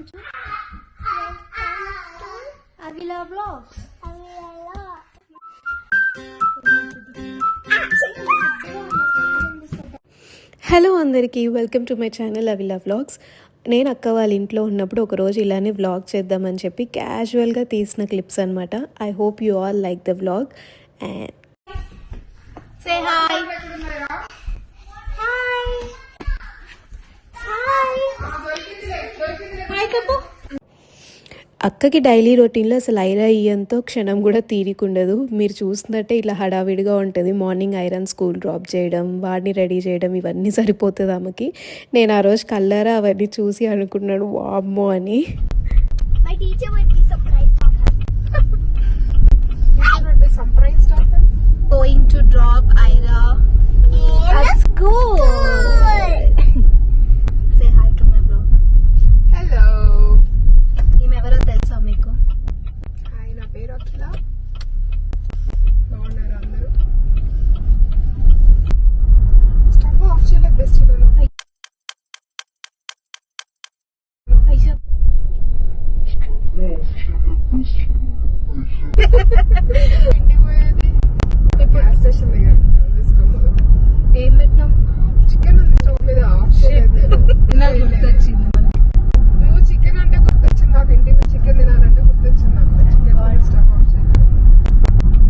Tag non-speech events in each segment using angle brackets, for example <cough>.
welcome to Avila vlogs hello అందరికీ welcome to my channel Avila vlogs నేను అక్క వాళ్ళ ఇంట్లో ఉన్నప్పుడు ఒకరోజు ఇలానే వ్లాగ్ చేద్దామని చెప్పి క్యాజువల్గా తీసిన క్లిప్స్ అనమాట I hope you all like the vlog and say hi hi hi hi చెప్పు అక్కకి డైలీ రొటీన్లో అసలు ఐరా ఇయ్యంతో క్షణం కూడా తీరికుండదు. మీరు చూస్తున్నట్టే ఇలా హడావిడిగా ఉంటుంది. మార్నింగ్ ఐరన్ స్కూల్ డ్రాప్ చేయడం వాడిని రెడీ చేయడం ఇవన్నీ సరిపోతుంది ఆమెకి. నేను ఆ రోజు కల్లారా అవన్నీ చూసి అనుకున్నాను వామ్మో అని. Going to drop Ira at school. Say hi to my vlog. Hello. ఈమె ఎవరో తెలుసా మీకు హాయ్ నా పేరు అఖిల బాగున్నారు అందరూ స్టవ్ ఆఫ్ చేయలేదు బెస్ట్ ఇంటికి పోయేది గ్యాస్ స్టేషన్ దగ్గర తీసుకోమదు ఏం పెట్టినాం చికెన్ ఉంది స్టవ్ మీద ఆఫ్ చేయలేదు నేను గుర్తొచ్చింది నువ్వు చికెన్ అంటే గుర్తొచ్చింది నాకు ఇంటికి చికెన్ తినాలంటే గుర్తొచ్చింది నాకు చికెన్ స్టవ్ ఆఫ్ చేయలేదు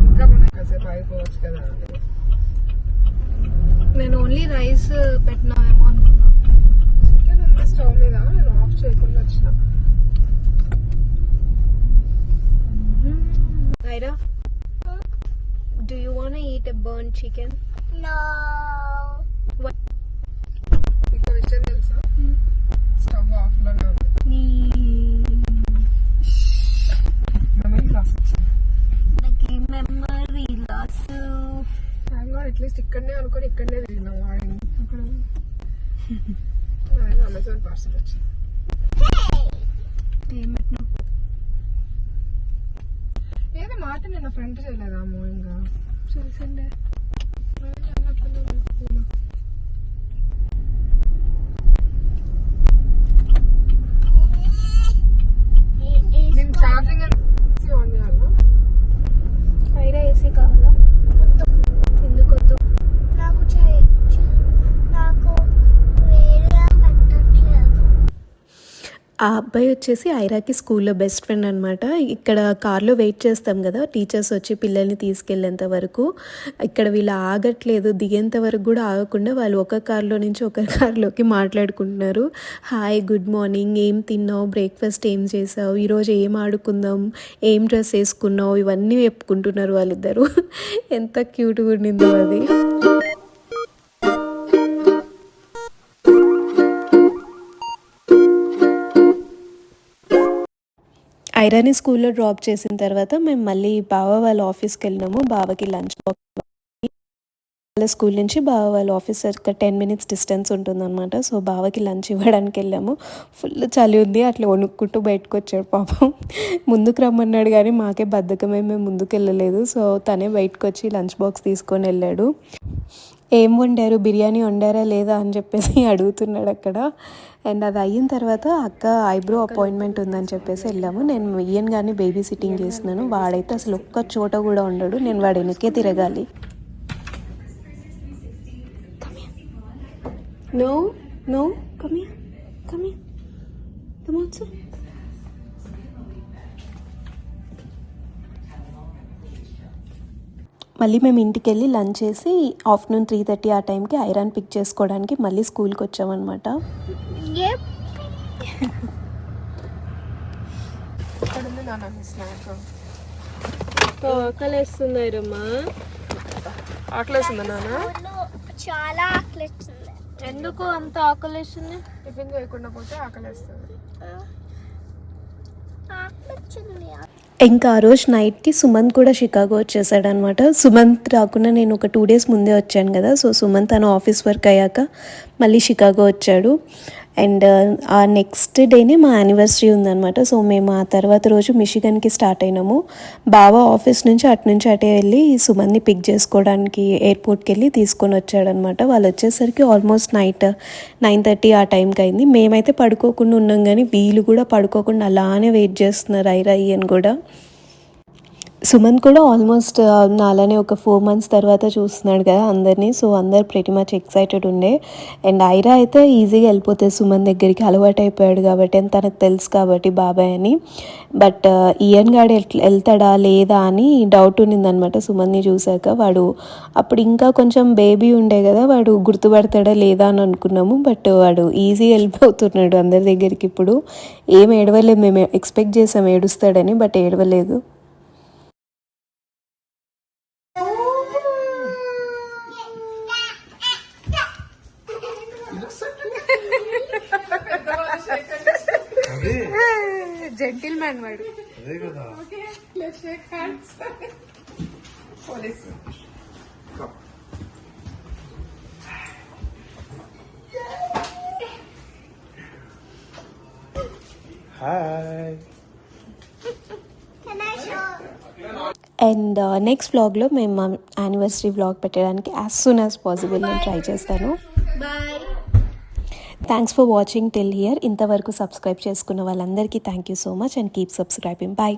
ఇంకా మనం కాసేపు అయిపోవచ్చు కదా అని. నేను ఓన్లీ రైస్ పెట్టినామేమో అనుకున్నా చికెన్ ఉంది స్టవ్ మీద నేను ఆఫ్ చేయకుండా వచ్చిన Aira do you want eat a burn chicken No. ఇంకో విషయం తెలుసా స్టవ్ ఆఫ్లోనే ఉంది నీ మెమరీ లాస్ వచ్చింది నాకు memory loss thank God at least ఇక్కడనే అనుకొని ఇక్కడనే తిరిగినాం వాడిని అక్కడ. అమెజాన్ పార్సల్ వచ్చింది. ఏదో మాట నేను ఫ్రెండ్ చేయలేదా మోయంగా చూసండి నేను ఆ అబ్బాయి వచ్చేసి ఐరాకి స్కూల్లో బెస్ట్ ఫ్రెండ్ అనమాట ఇక్కడ కార్లో వెయిట్ చేస్తాం కదా టీచర్స్ వచ్చి పిల్లల్ని తీసుకెళ్ళేంత వరకు. ఇక్కడ వీళ్ళు ఆగట్లేదు దిగేంత వరకు కూడా ఆగకుండా వాళ్ళు ఒక కార్లో నుంచి ఒక కార్లోకి మాట్లాడుకుంటున్నారు. హాయ్ గుడ్ మార్నింగ్ ఏం తిన్నావు బ్రేక్ఫాస్ట్ ఏం చేసావు ఈరోజు ఏం ఆడుకుందాం ఏం డ్రెస్ వేసుకున్నావు ఇవన్నీ చెప్పుకుంటున్నారు వాళ్ళిద్దరూ. <laughs> ఎంత క్యూట్గా ఉండిందో అది. ఐరాని స్కూల్లో డ్రాప్ చేసిన తర్వాత మేము మళ్ళీ బావ వాళ్ళ ఆఫీస్కి వెళ్ళినాము. బావకి లంచ్ బాక్స్ వాళ్ళ స్కూల్ నుంచి బావ వాళ్ళ ఆఫీస్ ఒక టెన్ మినిట్స్ డిస్టెన్స్ ఉంటుందన్నమాట. సో బావకి లంచ్ ఇవ్వడానికి వెళ్ళాము. ఫుల్ చలి ఉంది. అట్లా వణుక్కుంటూ బయటకు వచ్చాడు పాపం. ముందుకు రమ్మన్నాడు కానీ మాకే బద్ధకమే. మేము ముందుకు వెళ్ళలేదు. సో తనే బయటకు వచ్చి లంచ్ బాక్స్ తీసుకొని వెళ్ళాడు. ఏం వండారు బిర్యానీ వండారా లేదా అని చెప్పేసి <laughs> అడుగుతున్నాడు అక్కడ. అండ్ అది అయిన తర్వాత అక్క ఐబ్రో అపాయింట్మెంట్ ఉందని చెప్పేసి వెళ్ళాము. నేను ఇయ్యన్ కానీ బేబీ సిట్టింగ్ చేస్తున్నాను. వాడైతే అసలు ఒక్క చోట కూడా ఉండడు. నేను వాడు వెనకే తిరగాలి. No no come come come on మళ్ళీ మేము ఇంటికి వెళ్ళి లంచ్ చేసి ఆఫ్టర్నూన్ త్రీ థర్టీ ఆ టైంకి ఐరన్ పిక్ చేసుకోవడానికి మళ్ళీ స్కూల్కి వచ్చామన్నమాట. ఆకలేస్తుంది ఆకలేసిందా నాన్న చాలా ఆకలిస్తుంది. ఎందుకు అంత ఆకలేస్తుంది? టిఫిన్ చేయకుండా పోతే ఆకలేస్తుంది. ఇంకా ఆ రోజు నైట్కి సుమంత్ కూడా షికాగో వచ్చేసాడనమాట సుమంత్ రాకుండా నేను ఒక టూ డేస్ ముందే వచ్చాను కదా సో సుమంత్ తన ఆఫీస్ వర్క్ అయ్యాక మళ్ళీ షికాగో వచ్చాడు. అండ్ ఆ నెక్స్ట్ డేనే మా యానివర్సరీ ఉందన్నమాట. సో మేము ఆ తర్వాత రోజు మిషిగన్కి స్టార్ట్ అయినాము. బావ ఆఫీస్ నుంచి అటు నుంచి అటే వెళ్ళి సుమన్ని పిక్ చేసుకోవడానికి ఎయిర్పోర్ట్కి వెళ్ళి తీసుకొని వచ్చాడనమాట వాళ్ళు వచ్చేసరికి ఆల్మోస్ట్ నైట్ నైన్ థర్టీ ఆ టైంకి అయింది. మేమైతే పడుకోకుండా ఉన్నాం కానీ వీళ్ళు కూడా పడుకోకుండా అలానే వెయిట్ చేస్తున్నారు. ఐరా అని కూడా. సుమంత్ కూడా ఆల్మోస్ట్ uh, నాలానే ఒక ఫోర్ మంత్స్ తర్వాత చూస్తున్నాడు కదా అందరినీ. సో అందరు ప్రతి మచ్ ఎక్సైటెడ్ ఉండే. అండ్ ఐరా అయితే ఈజీగా వెళ్ళిపోతుంది సుమన్ దగ్గరికి అలవాటు అయిపోయాడు కాబట్టి అని తనకు తెలుసు కాబట్టి బాబాయ్ అని. బట్ ఇయన్ uh, గాడు ఎట్లా వెళ్తాడా లేదా అని డౌట్ ఉండిందనమాట సుమన్ని చూశాక. వాడు అప్పుడు ఇంకా కొంచెం బేబీ ఉండే కదా వాడు గుర్తుపడతాడా లేదా అని అనుకున్నాము. బట్ uh, వాడు ఈజీ వెళ్ళిపోతున్నాడు అందరి దగ్గరికి ఇప్పుడు. ఏం ఏడవలేదు మేము ఎక్స్పెక్ట్ చేసాం ఏడుస్తాడని బట్ ఏడవలేదు. జెంటిల్ మ్యాన్ వాడు అదే కదా Let's shake hands. Police. Hi Can I show? And next వ్లాగ్లో మేము మా యానివర్సరీ వ్లాగ్ పెట్టడానికి యాజ్ సూన్ యాజ్ పాసిబుల్ నేను ట్రై చేస్తాను Bye. Thanks for watching till here ఇంతవరకు సబ్స్క్రైబ్ చేసుకున్న వాళ్ళందరికీ thank you so much and keep subscribing bye